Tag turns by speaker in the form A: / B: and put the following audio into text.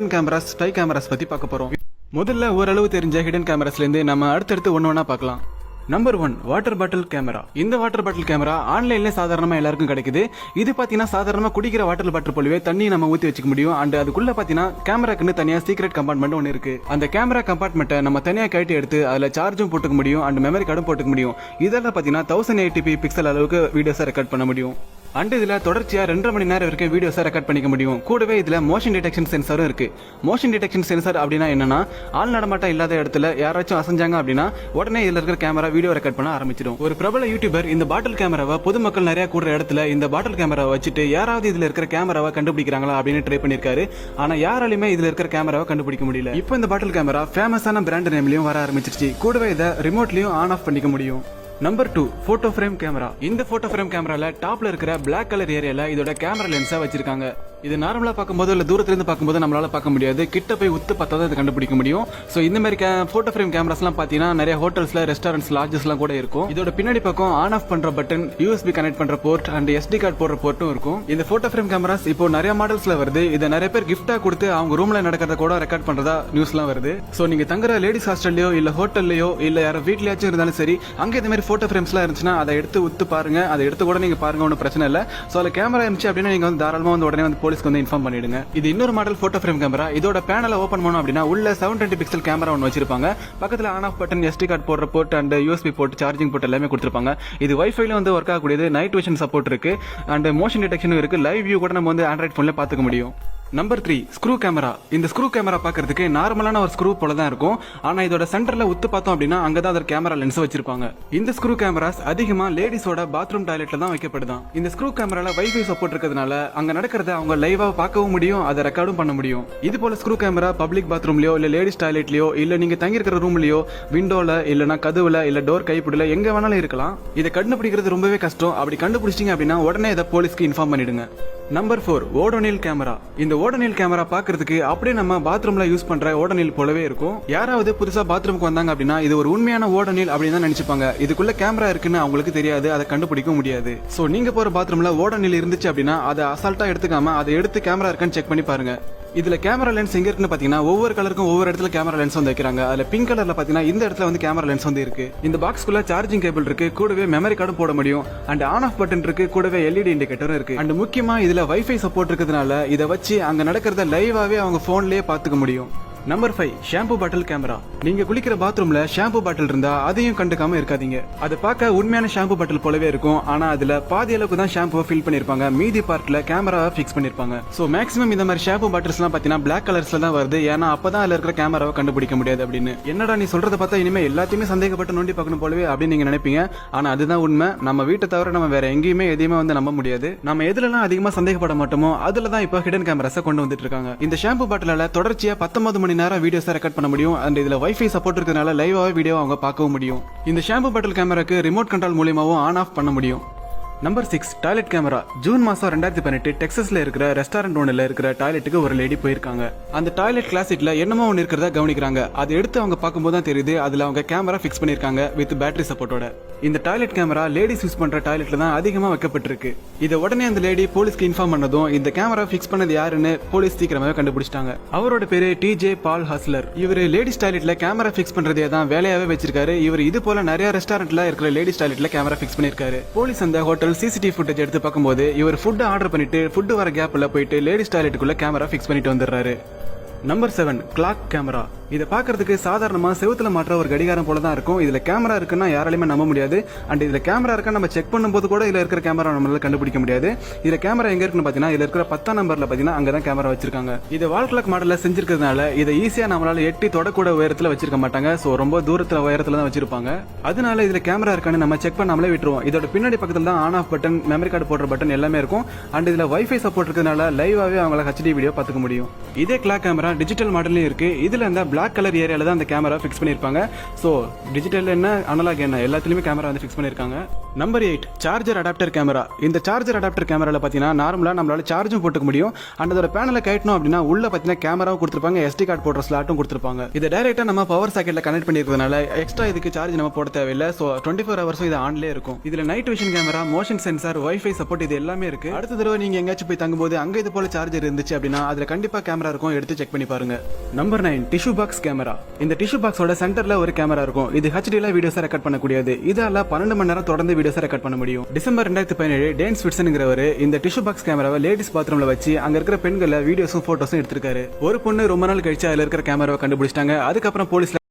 A: Hidden cameras spy cameras பத்தி பார்க்க போறோம். முதல்ல ஓரளவு தெரிஞ்ச ஹிடன் கேமராஸ்ல இருந்து நம்ம அடுத்தடுத்து ஒன்று ஒன்றா பார்க்கலாம். Number one water bottle camera இந்த வாட்டர் பாட்டில் கேமரா ஆன்லைன்ல சாதாரணமாக எல்லாருக்கும் கிடைக்குது. இது பார்த்தீங்கன்னா சாதாரணமாக குடிக்கிற வாட்டர் பாட்டில் போலவே தண்ணி நம்ம ஊற்றி வச்சுக்க முடியும். அண்ட் அதுக்குள்ள பார்த்தீங்கன்னா கேமராக்குன்னு தனியாக சீக்ரெட் கம்பார்ட்மெண்ட் ஒன்று இருக்கு. அந்த கேமரா கம்பார்ட்மெண்ட்டை நம்ம தனியாக கழட்டி எடுத்து அதில் சார்ஜும் போட்டுக்க முடியும். அண்ட் மெமரி கார்டும் போட்டுக்க முடியும். இதெல்லாம் பார்த்தீங்கன்னா தௌசண்ட் எயிட்டி பிக்சல் அளவுக்கு வீடியோஸை ரெக்கார்ட் பண்ண முடியும். அண்ட் இதில் தொடர்ச்சியாக ரெண்டரை மணி நேரம் வரைக்கும் வீடியோஸை ரெக்கார்ட் பண்ணிக்க முடியும். கூடவே இதில் மோஷன் டிடெக்ஷன் சென்சாரும் இருக்குது மோஷன் டிடெக்ஷன் சென்சார் அப்படின்னா என்னன்னா ஆள் நடமாட்டம் இல்லாத இடத்துல யாராச்சும் அசைஞ்சாங்க அப்படின்னா உடனே இதில் இருக்கிற கேமரா வீடியோ ரெக்கார்ட் பண்ண ஆரம்பிச்சிடும். ஒரு பிரபல யூடியூபர் இந்த பாட்டில் கேமராவை பொதுமக்கள் நிறைய கூடுற இடத்துல இந்த பாட்டில் கேமராவை வச்சுட்டு யாராவது இதில் இருக்கிற கேமராவை கண்டுபிடிக்கிறாங்களா அப்படின்னு ட்ரை பண்ணியிருக்காரு ஆனால் யாராலையுமே இதில் இருக்கிற கேமராவை கண்டுபிடிக்க முடியல. இப்போ இந்த பாட்டில் கேமரா ஃபேமஸான பிராண்ட் நேம்லையும் வர ஆரம்பிச்சிருச்சு. கூடவே இதை ரிமோட்லையும் ஆன் ஆஃப் பண்ணிக்க முடியும். Number two photo frame camera இந்த போட்டோ ஃப்ரேம் கேமரால டாப்ல இருக்கிற பிளாக் கலர் ஏரியால இதோட கேமரா லென்ஸா வச்சிருக்காங்க. இது நார்மலாக பார்க்கும்போது இல்லை தூரத்துலேருந்து பார்க்கும்போது நம்மளால் பார்க்க முடியாது. கிட்ட போய் உத்து பார்த்தா தான் இது கண்டுபிடிக்க முடியும். ஸோ இந்த மாதிரி ஃபோட்டோ ஃப்ரேம் கேமராஸ்லாம் பார்த்தீங்கன்னா நிறைய ஹோட்டல்ஸில் ரெஸ்டாரண்ட்ஸ் லாட்ஜஸ்லாம் கூட இருக்கும். இதோட பின்னாடி பக்கம் ஆன் ஆஃப் பண்ணுற பட்டன் யூஎஸ்பி கனெக்ட் பண்ணுற போர்ட் அண்ட் எஸ்டி கார்டு போடுற போர்ட்டும் இருக்கும். இந்த ஃபோட்டோ ஃப்ரேம் கேமராஸ் இப்போ நிறைய மாடல்ஸில் வருது. இதை நிறைய பேர் கிஃப்ட்டாக கொடுத்து அவங்க ரூமில் நடக்கிறத கூட ரெக்கார்ட் பண்ணுறதா நியூஸ்லாம் வருது. ஸோ நீங்கள் தங்குற லேடிஸ் ஹாஸ்டல்லையோ இல்லை ஹோட்டல்லையோ இல்லை யாரோ வீட்லயாச்சும் இருந்தாலும் சரி அங்கே இந்த மாதிரி ஃபோட்டோ ஃப்ரேம்ஸ்லாம் இருந்துச்சுன்னா அதை எடுத்து உத்து பாருங்க. அதை எடுத்து கூட நீங்கள் பாருங்க ஒன்றும் பிரச்சனை இல்லை. ஸோ அதில் கேமரா இருந்துச்சு அப்படின்னா நீங்கள் வந்து தாராளமாக வந்து உடனே வந்து போலீஸ்க்கு வந்து இன்ஃபார்ம் பண்ணிடுங்க. இது இன்னொரு மாடல் போட்டோ ஃப்ரேம் கேமரா இதோட பேனலை ஓபன் பண்ணோம் அப்படின்னா உள்ள செவன் டுவெண்ட்டி பிக்சல் கேமரா ஒன்று வச்சிருப்பாங்க. பக்கத்தில் on off button SD card போடுற போட்டு அண்ட் யூஎஸ்பி போட்டு சார்ஜிங் போட்டு எல்லாமே கொடுத்துருப்பாங்க. இது வைஃபைல வந்து ஒர்க் ஆகக்கூடியது. நைட் விஷன் சப்போர்ட் இருக்கு. அண்ட் மோஷன் டிடெக்ஷனும் இருக்கு. லைவ் வியூ கூட நம்ம வந்து ஆண்ட்ராய்ட் ஃபோன்ல பார்த்துக்க முடியும். நம்பர் த்ரீ ஸ்க்ரூ கேமரா இந்த ஸ்க்ரூ கேமரா பார்க்கறதுக்கு நார்மலான ஒரு ஸ்க்ரூ போல தான் இருக்கும். ஆனா இதோட சென்டர்ல உத்து பார்த்தோம் அப்படின்னா அங்கதான் அதோட கேமரா லென்ஸ் வச்சிருப்பாங்க. இந்த ஸ்க்ரூ கேமராஸ் அதிகமா லேடிஸோட பாத்ரூம் டாய்லெட்ல தான் வைக்கப்படுதான். இந்த ஸ்க்ரூ கேமரால வைஃபை சப்போர்ட் இருக்கிறதுனால அங்க நடக்கிறத அவங்க லைவா பார்க்கவும் முடியும் அதை ரெக்கார்டும் பண்ண முடியும். இது போல ஸ்க்ரூ கேமரா பப்ளிக் பாத்ரூம்லயோ இல்ல லேடிஸ் டாய்லெட்லயோ இல்ல நீங்க தங்கியிருக்கிற ரூம்லயோ விண்டோல இல்லனா கதவுல இல்ல டோர் கைப்பிடில எங்க வேணாலும் இருக்கலாம். இதை கண்டுபிடிக்கிறது ரொம்பவே கஷ்டம். அப்படி கண்டுபிடிச்சிட்டீங்க அப்படின்னா உடனே இதை போலீஸ்க்கு இன்ஃபார்ம் பண்ணிடுங்க. Number four Odonil camera. இந்த ஓடோனில் கேமரா பாக்குறதுக்கு அப்படியே நம்ம பாத்ரூம்ல யூஸ் பண்ற ஓடோனில் போலவே இருக்கும். யாராவது புதுசா பாத்ரூமுக்கு வந்தாங்க அப்படின்னா இது ஒரு உண்மையான ஓடோனில் அப்படின்னு தான் நினைச்சுப்பாங்க. இதுக்குள்ள கேமரா இருக்குன்னு அவங்களுக்கு தெரியாது அதை கண்டுபிடிக்க முடியாது. சோ நீங்க போற பாத்ரூம்ல ஓடோனில் இருந்துச்சு அப்படின்னா அதை அசால்ட்டா எடுத்துக்காம அதை எடுத்து கேமரா இருக்கான்னு செக் பண்ணி பாருங்க. இதுல கேமரா லென்ஸ் எங்க இருக்குன்னு பாத்தீங்கன்னா ஒவ்வொரு கலருக்கும் ஒவ்வொரு இடத்துல கேமரா லென்ஸ் வந்து வைக்கிறாங்க. அதுல பிங்க் கலர்ல பாத்தீங்கன்னா இந்த இடத்துல வந்து கேமரா லென்ஸ் வந்து இருக்கு. இந்த பாக்ஸ்க்குள்ள சார்ஜிங் கேபிள் இருக்கு. கூடவே மெமரி கார்டும் போட முடியும். அண்ட் ஆன் ஆஃப் பட்டன் இருக்கு. கூடவே எல்இடி இண்டிகேட்டரும் இருக்கு. அண்ட் முக்கியமா இதுல வைஃபை சப்போர்ட் இருக்கிறதுனால இதை வச்சு அங்க நடக்கிறத லைவாவே அவங்க போன்லயே பாத்துக்க முடியும். Number five shampoo bottle camera நீங்க குளிக்கிற பாத்ரூம்ல ஷாம்பு பாட்டில் இருந்தா அதையும் கண்டுக்காம இருக்காதீங்க. அதை பார்க்க உண்மையான ஷாம்பு பாட்டில் போலவே இருக்கும். ஆனா அதுல பாதி அளவுக்கு தான் ஷாம்புவை ஃபில் பண்ணிருப்பாங்க. மீதி பார்ட்ல கேமராவை ஃபிக்ஸ் பண்ணிருப்பாங்க. சோ மேக்ஸிமம் இந்த மாதிரி ஷாம்பு பாட்டில்ஸ் எல்லாம் பாத்தீங்கன்னா பிளாக் கலர்ஸ்ல தான் வருது. ஏன்னா அப்பதான் அதுல இருக்கிற கேமராவை கண்டுபிடிக்க முடியாது அப்படின்னு. என்னடா நீ சொல்றத பார்த்தா இனிமே எல்லாத்தையுமே சந்தேகப்பட்டு நோண்டி பார்க்கணும் போலவே அப்படின்னு நீங்க நினைப்பீங்க. ஆனா அதுதான் உண்மை. நம்ம வீட்டை தவிர நம்ம வேற எங்கேயுமே எதையுமே வந்து நம்ப முடியாது. நம்ம எதுலலாம் அதிகமா சந்தேகப்பட மாட்டோமோ அதுல தான் இப்போ ஹிடன் கேமராஸை கொண்டு வந்துட்டு இருக்காங்க. இந்த ஷாம்பு பாட்டிலால தொடர்ச்சியா பத்தொன்பது மணி நேரம் வீடியோஸை ரெக்கார்ட் பண்ண முடியும். அண்ட் இதில் வைஃபை சப்போர்ட் இருக்கிறதுனால லைவாகவே வீடியோ அவங்க பார்க்கவும் முடியும். இந்த ஷாம்பு பாட்டில் கேமராக்கு ரிமோட் கண்ட்ரோல் மூலியமாகவும் ஆன் ஆஃப் பண்ண முடியும். Number six toilet camera June மாசம் ரெண்டாயிரத்தி பதினெட்டு டெக்ஸஸ்ல இருக்கிற ரெஸ்டாரண்ட் ஒன்றுல இருக்கிற டாய்லெட்டுக்கு ஒரு லேடி போயிருக்காங்க. அந்த டாய்லெட் கிளாசிட்ல என்னமோ ஒன்று இருக்கிறதா கவனிக்கிறாங்க. அதை எடுத்து அவங்க பார்க்கும்போது தான் தெரியுது அதுல அவங்க கேமரா ஃபிக்ஸ் பண்ணிருக்காங்க வித் பேட்டரி சப்போர்ட்டோட இந்த டாய்லெட் கேமரா லேடிஸ் யூஸ் பண்ற டாய்லெட்ல தான் அதிகமா வைக்கப்பட்டிருக்கு. இதை உடனே அந்த லேடி போலீஸ்க்கு இன்ஃபார்ம் பண்ணதும் இந்த கேமரா ஃபிக்ஸ் பண்ணது யாருன்னு போலீஸ் சீக்கிரமாவே கண்டுபிடிச்சிட்டாங்க. அவரோட பேரு டிஜே பால் ஹஸ்லர் இவர் லேடிஸ் டாய்லெட்ல கேமரா ஃபிக்ஸ் பண்றதே தான் வேலையாவே வச்சிருக்காரு. இவர் இது போல நிறைய ரெஸ்டாரண்ட்ல இருக்கிற லேடிஸ் டாய்லெட்ல கேமரா ஃபிக்ஸ் பண்ணிருக்காரு போலீஸ் அந்த ஹோட்டல் சிசிடிவி ஃபுட்டேஜ் எடுத்து பார்க்கும்போது இவர் ஃபுட் ஆர்டர் பண்ணிட்டு ஃபுட் வர கேப்ல போயிட்டு லேடிஸ் டாய்லெட்டுக்குள்ள கேமரா ஃபிக்ஸ் பண்ணிட்டு வந்துடுறாரு. நம்பர் செவன் கிளாக் கேமரா இதை பார்க்கறதுக்கு சாதாரணமாக செவுத்துல மாற்ற ஒரு கடிகாரம் போல தான் இருக்கும். இதில் கேமரா இருக்குன்னா யாராலையுமே நம்ப முடியாது. அண்ட் இதில் கேமரா இருக்கா நம்ம செக் பண்ணும்போது கூட இதில் இருக்கிற கேமரா நம்மளால கண்டுபிடிக்க முடியாது. இதில் கேமரா எங்கே இருக்குன்னு பார்த்தீங்கன்னா இதில் இருக்கிற பத்தாம் நம்பரில் பார்த்தீங்கன்னா அங்கே தான் கேமரா வச்சிருக்காங்க. இது வால் கிளாக் மாடலில் செஞ்சிருக்கிறதுனால இதை ஈஸியாக நம்மளால எட்டி தொடக்கூட உயரத்தில் வச்சிருக்க மாட்டாங்க. ஸோ ரொம்ப தூரத்தில் உயரத்தில் தான் வச்சிருப்பாங்க. அதனால இதில் கேமரா இருக்கான்னு நம்ம செக் பண்ணாமலே விட்டுருவோம். இதோட பின்னாடி பக்கத்தில் தான் on off button memory card போடுற பட்டன் எல்லாமே இருக்கும். அண்ட் இதில் வைஃபை சப்போர்ட் இருக்கிறதுனால லைவாகவே அவங்கள ஹெச்டி வீடியோ பார்த்துக்க முடியும். இதே கிளாக் கேமரா டிஜிட்டல் மாடல்லையும் இருக்குது இதில் இந்த பிளாக் கலர் ஏரியாவில் தான் அந்த கேமரா ஃபிக்ஸ் பண்ணியிருப்பாங்க. ஸோ டிஜிட்டல் என்ன அனலாக் என்ன எல்லாத்துலேயுமே கேமரா வந்து ஃபிக்ஸ் பண்ணியிருக்காங்க. Number eight charger adapter camera இந்த சார்ஜர் அடாப்டர் கேமராவில் பார்த்தீங்கன்னா நார்மலாக நம்மளால் சார்ஜும் போட்டுக்க முடியும். அண்ட் அதோட பேனலை கட்டணும் அப்படின்னா உள்ள பார்த்தீங்கன்னா கேமராவும் கொடுத்துருப்பாங்க. எஸ்டி கார்டு போடுற ஸ்லாட்டும் கொடுத்துருப்பாங்க. இதை டேரெக்டாக நம்ம பவர் சாக்கெட்டில் கனெக்ட் பண்ணியிருக்கிறதுனால எக்ஸ்ட்ரா இதுக்கு சார்ஜ் நம்ம போட தேவையில்லை. ஸோ டுவெண்ட்டி ஃபோர் ஹவர்ஸும் இது ஆன்லேயே இருக்கும். இதில் night vision camera motion sensor wifi support இது எல்லாமே இருக்கு. அடுத்த தடவை நீங்க எங்கேயாச்சும் போய் தங்கும்போது அங்கே இது போல சார்ஜர் இருந்துச்சு அப்படின்னா அதில் கண்டிப்பாக கேமரா இருக்கும். எடுத்து செக் பண்ணி பாருங்க. Number nine tissue box camera இந்த டிஷ்யூ பாக்ஸோட சென்டர்ல ஒரு கேமரா இருக்கும். இது ஹெச்டில வீடியோஸை ரெக்கார்ட் பண்ணக்கூடியது. இதால பன்னெண்டு மணி நேரம் தொடர்ந்து வீடியோஸை ரெக்கார்ட் பண்ண முடியும். டிசம்பர் ரெண்டாயிரத்தி பதினேழு டேன்ஸ் விட்சனுங்கிறவர் இந்த டிஷ்யூ பாக்ஸ் கேமராவை லேடிஸ் பாத்ரூம்ல வச்சு அங்க இருக்கிற பெண்களை வீடியோஸும் போட்டோஸும் எடுத்திருக்காரு. ஒரு பொண்ணு ரொம்ப நாள் கழிச்சு அதுல இருக்கிற கேமராவை கண்டுபிடிச்சிட்டாங்க. அதுக்கப்புறம் போலீஸ்